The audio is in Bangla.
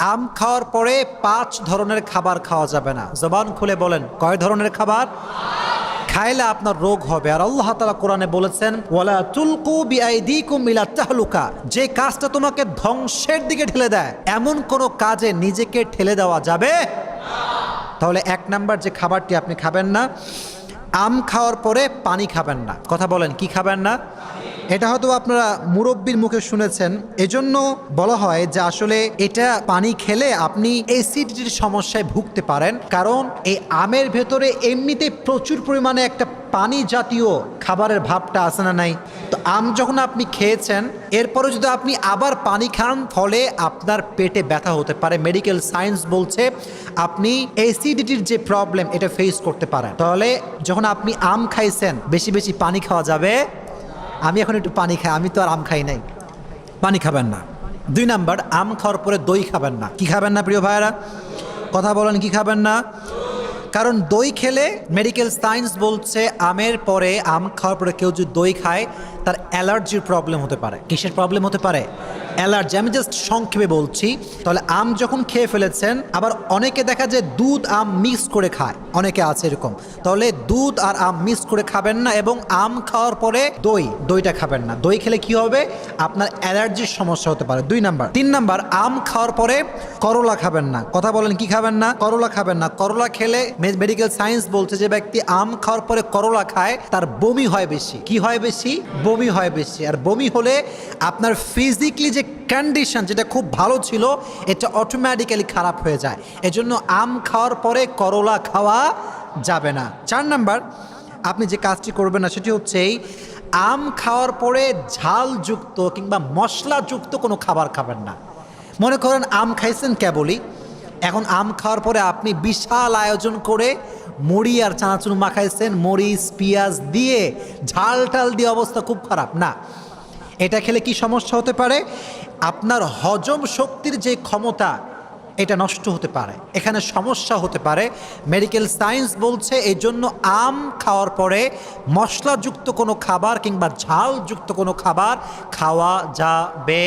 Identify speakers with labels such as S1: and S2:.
S1: আম খাওয়ার পরে পাঁচ ধরনের খাবার খাওয়া যাবে না। জবান খুলে বলেন, কয় ধরনের খাবার? খাইলে আপনার রোগ হবে। আর আল্লাহ তালা কোরআনে বলেছেন, ওয়ালা তুলকু বিআইদিকুম ইলা তাহলুকা। যে কাজটা তোমাকে ধ্বংসের দিকে ঠেলে দেয়, এমন কোন কাজে নিজেকে ঠেলে দেওয়া যাবে? তাহলে এক নাম্বার যে খাবারটি আপনি খাবেন না, আম খাওয়ার পরে পানি খাবেন না। কথা বলেন, কি খাবেন না? এটা হয়তো আপনারা মুরব্বীর মুখে শুনেছেন। এজন্য বলা হয় যে আসলে এটা পানি খেলে আপনি অ্যাসিডিটির সমস্যায় ভুগতে পারেন। কারণ এই আমের ভেতরে এমনিতে প্রচুর পরিমাণে একটা পানি জাতীয় খাবারের ভাবটা আছে না নাই? তো আম যখন আপনি খেয়েছেন, এরপরে যদি আপনি আবার পানি খান, ফলে আপনার পেটে ব্যথা হতে পারে। মেডিকেল সায়েন্স বলছে আপনি অ্যাসিডিটির যে প্রবলেম এটা ফেস করতে পারেন। তাহলে যখন আপনি আম খাইছেন, বেশি বেশি পানি খাওয়া যাবে আমি এখন একটু পানি খাই, আমি তো আর আম খাই নাই। পানি খাবেন না। দুই নাম্বার, আম খাওয়ার পরে দই খাবেন না। কি খাবেন না প্রিয় ভাইয়েরা? কথা বলেন, কি খাবেন না? কারণ দই খেলে মেডিকেল সায়েন্স বলছে, আমের পরে আম খাওয়ার পরে কেউ যদি দই খায়, তার অ্যালার্জির প্রবলেম হতে পারে। কিসের প্রবলেম হতে পারে? অ্যালার্জি। আমি জাস্ট সংক্ষেপে বলছি, তাহলে আম যখন খেয়ে ফেলেছেন, আবার অনেকে দেখা যায় দুধ, আম মিক্স করে খায়। অনেকে আছে এরকম। তাহলে দুধ আর আম মিক্স করে খাবেন না এবং আম খাওয়ার পরে দই, দইটা খাবেন না। দই খেলে কি হবে? আপনার অ্যালার্জির সমস্যা হতে পারে। দুই নাম্বার। তিন নাম্বার, আম খাওয়ার পরে করলা খাবেন না। কথা বলেন, কি খাবেন না? করলা খাবেন না। করলা খেলে মেডিকেল সায়েন্স বলছে যে ব্যক্তি আম খাওয়ার পরে করলা খায়, তার বমি হয় বেশি। কি হয় বেশি? বমি হয় বেশি। আর বমি হলে আপনার ফিজিক্যালি যে কন্ডিশন যেটা খুব ভালো ছিল, এটা অটোমেটিক্যালি খারাপ হয়ে যায়। এজন্য আম খাওয়ার পরে করলা খাওয়া যাবে না। চার নাম্বার, আপনি যে কাজটি করবেন না, সেটি হচ্ছে এই, আম খাওয়ার পরে ঝালযুক্ত কিংবা মশলাযুক্ত কোনো খাবার খাবেন না। মনে করেন আম খাইছেন কেবলই এখন আম খাওয়ার পরে আপনি বিশাল আয়োজন করে মুড়ি আর চানাচুর মাখাইছেন, মরিচ, পেঁয়াজ দিয়ে ঝাল টাল দিয়ে অবস্থা খুব খারাপ। না এটা খেলে কি সমস্যা হতে পারে? আপনার হজম শক্তির যে ক্ষমতা, এটা নষ্ট হতে পারে। এখানে সমস্যা হতে পারে। মেডিকেল সায়েন্স বলছে এই জন্য আম খাওয়ার পরে মশলাযুক্ত কোনো খাবার কিংবা ঝালযুক্ত কোনো খাবার খাওয়া যাবে